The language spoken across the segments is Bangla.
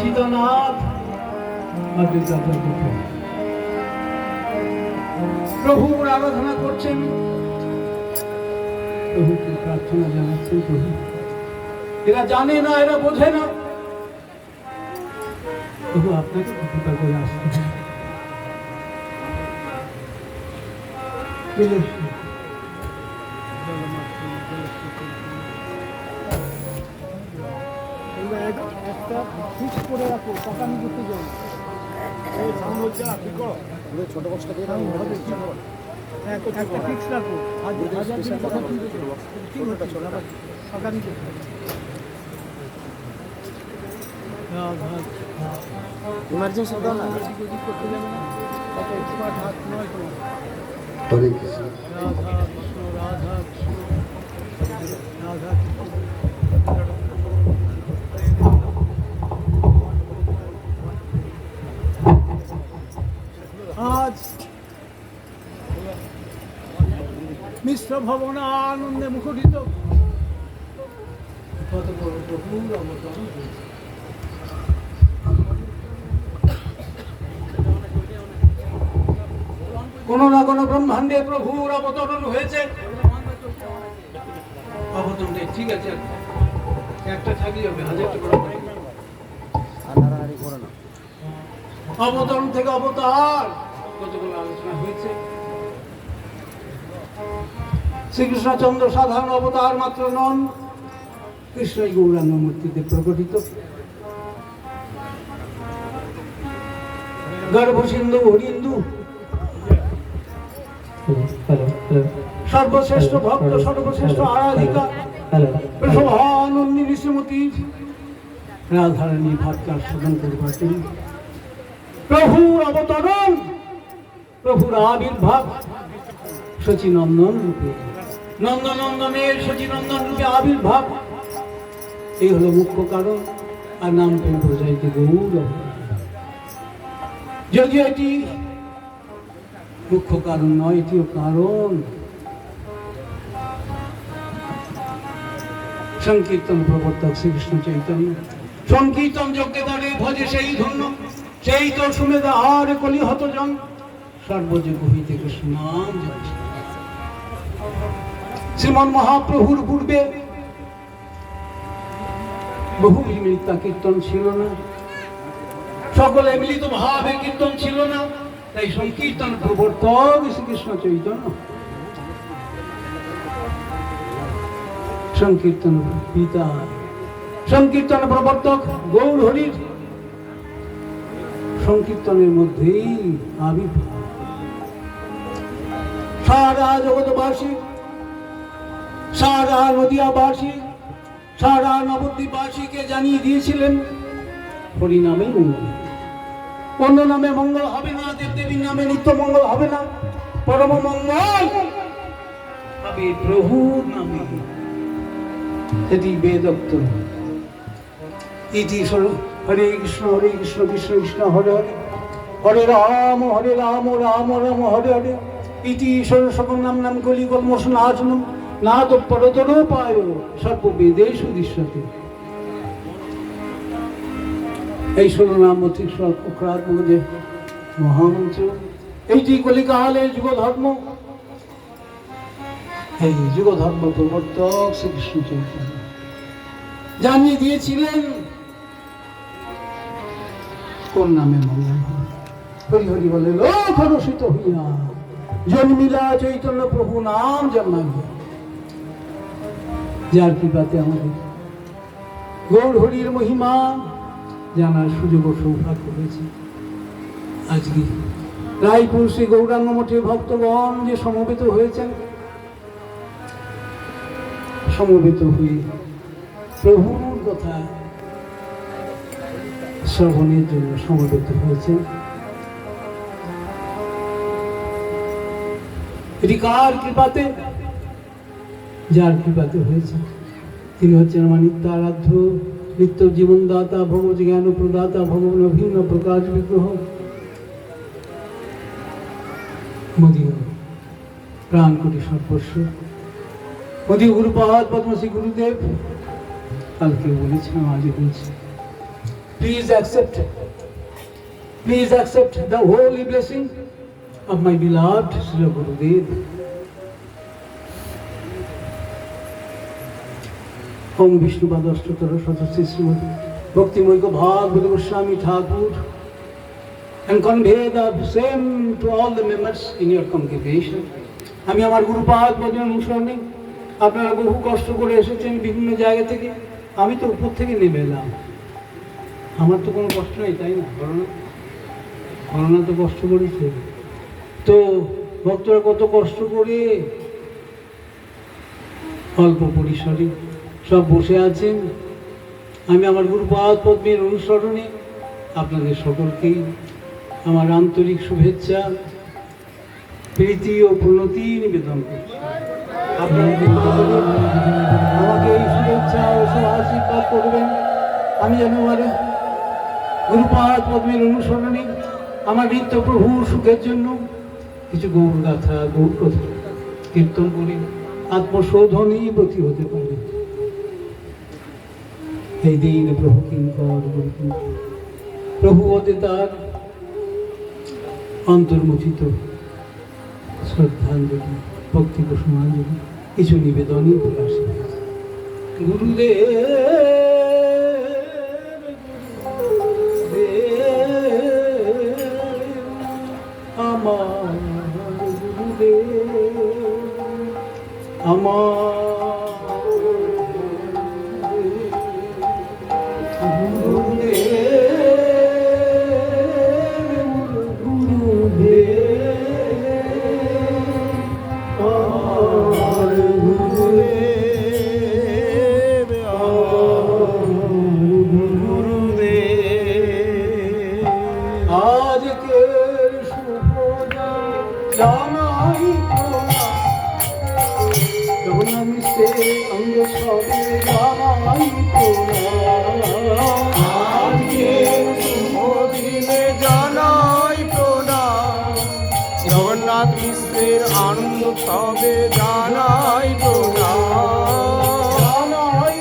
সীতানাথ। প্রভুর আরাধনা করছেন। প্রভুকে প্রার্থনা জানাচ্ছেন প্রভু। এরা জানে না, এরা বোঝে না। প্রভু আপনাকে কৃপা করে আসতে একটা ফিক্স করে রাখো টাকা নিয়ে যাও ছোট বক্সটা দিয়ে দাও ইচ্ছা করো এক- একটা ফিক্স রাখো আজ হাজার দিন টাকা তুলতে দেবো ঠিক হচ্ছে টাকা নিতে ইমার্জেন্সি দাও না করতে যাবে না কত এক্সপার্ট হাত নয় তো হরে কৃষ্ণ রাধা কৃষ্ণ রাধা কৃষ্ণ রাধা আজ মিশ্র ভবন আনন্দে মুখরিত। কত বড় প্রভুর অবতরণ হয়েছে। কোন না কোন ব্রহ্মাণ্ডে প্রভুর অবতরণ হয়েছে। অবতরণটা ঠিক আছে। একটা হবে হাজারটা করে অবতরণ থেকে অবতার। কতগুলো আলোচনা হয়েছে? শ্রীকৃষ্ণচন্দ্র সাধারণ অবতার মাত্র নন কৃষ্ণই গৌরাঙ্গ মূর্তিতে প্রকটিত। গর্ভসিন্ধু হরিন্দু। সর্বশ্রেষ্ঠ ভক্ত, সর্বশ্রেষ্ঠ আরাধিকা। প্রভুর অবতরণ। প্রভুর আবির্ভাব শচীনন্দন রূপে। নন্দনন্দনের শচীনন্দন রূপে আবির্ভাব। এই হলো মুখ্য কারণ, আর নাম প্রেম প্রজাইতে গৌর। যদিও এটি মুখ্য কারণ নয়, এটিও কারণ। সংকীর্তন প্রবর্তক শ্রীকৃষ্ণ চৈতন্য। সংকীর্তন যজ্ঞে দ্বারে ভজে সেই ধন্য, সেই তো শুনে আর কলি হত জন সর্বযোগ হইতে কৃষ্ণ নাম শ্রীমন মহাপ্রভুর পূর্বে বহু মিলিতা কীর্তন ছিল না। সকলে মিলিত ভাবে কীর্তন ছিল না। তাই সংকীর্তন প্রবর্তক শ্রীকৃষ্ণ চৈতন্য। সংকীর্তন পিতা, সংকীর্তন প্রবর্তক গৌর হরির সংকীর্তনের মধ্যেই আবির্ভাব সারা জগৎবাসী, সারা নদিয়াবাসী, সারা নবদ্বীপবাসীকে জানিয়ে দিয়েছিলেন, হরিনামে মঙ্গল অন্য নামে মঙ্গল হবে না, দেবদেবীর নামে নিত্য মঙ্গল হবে না, পরম মঙ্গল হবে প্রভুর নামে। এটি বেদক্ত। ইতি হরে কৃষ্ণ হরে কৃষ্ণ কৃষ্ণ কৃষ্ণ, হরে হরে। হরে রাম হরে রাম রাম রাম, হরে হরে। ইতি ঈশ্বর সকল নাম কলি কলমস নাচনম না তো পরতর পায় সর্ববেদেশ দৃশ্যতে। এই নাম অতি অক্ষরাত মধ্যে মহামন্ত্র। এইটি কলিকালের যুগ ধর্ম এই যুগ ধর্ম প্রবর্তক শ্রীকৃষ্ণ চৈতন্য। জানিয়ে দিয়েছিলেন, কোন নামে মঙ্গল। হরি হরি বলে, লোক রসিত হইয়া। জন্মিলা চৈতন্য প্রভু নাম জন্মাইয়া যার কৃপাতে আমাদের গৌর হরির মহিমা জানার সুযোগ ও সৌভাগ্য হয়েছে। আজকে রায়পুর শ্রী গৌরাঙ্গ মঠের ভক্তগণ যে সমবেত হয়েছেন, সমবেত হয়ে প্রভুর কথা শ্রবণের জন্য সমবেত হয়েছেন। এটি কার কৃপাতে যার কৃপাতে হয়েছে। তিনি হচ্ছেন আমার নিত্য আরাধ্য নিত্য জীবনদাতা ভগবত জ্ঞান প্রদাতা ভগবান অভিন্ন প্রকাশ বিগ্রহ। মোদীয় প্রাণ কোটি সর্বস্ব। মোদী গুরুপাদ পদ্মশ্রী গুরুদেব কালকে বলেছিলাম আজকে বলছি। Please accept, please accept the holy blessing of my beloved Sri Gurudev. ওম বিষ্ণুপাদ অষ্টতর সদস্য শ্রীমতী ভক্তিমৈক ভাগবত Goswami Thakur and convey the same to all the members in your congregation. আমি আমার গুরুপাদ বদন অনুসরণে আপনারা বহু কষ্ট করে এসেছেন বিভিন্ন জায়গা থেকে। আমি তো উপর থেকে নেমে এলাম। আমার তো কোনো কষ্ট নেই, তাই না? করোনা? করোনা তো কষ্ট করেছে। তো ভক্তরা কত কষ্ট করে অল্প পরিসরে সব বসে আছেন। আমি আমার গুরুপাদ পদ্মের অনুসরণে আপনাদের সকলকেই আমার আন্তরিক শুভেচ্ছা, প্রীতি ও প্রণতি নিবেদন করছি। আমাকে এই শুভেচ্ছা করবেন। আমি যেন আমার গুরুপাদ পদ্মের অনুসরণে আমার নিত্য প্রভুর সুখের জন্য কিছু গৌর গাথা গৌর কথা কীর্তন করে আত্মশোধনই প্রতি হতে পারে। এই দিন প্রভু কিঙ্কর প্রভু ওতে তার অন্তর্মুচিত শ্রদ্ধাঞ্জলি ভক্তি কুসুমাঞ্জলি কিছু নিবেদনই গুরুদেব গুরুদেব, জগন্নাথ মিশ্রের আনন্দ তবে জানাই প্রণাম। জানাই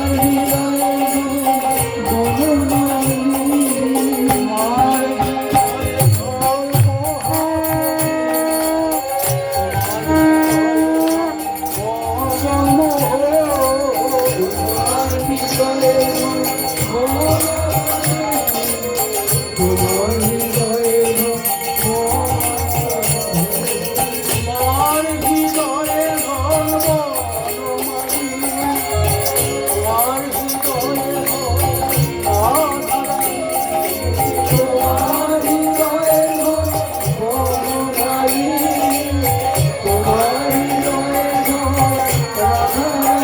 Hari you.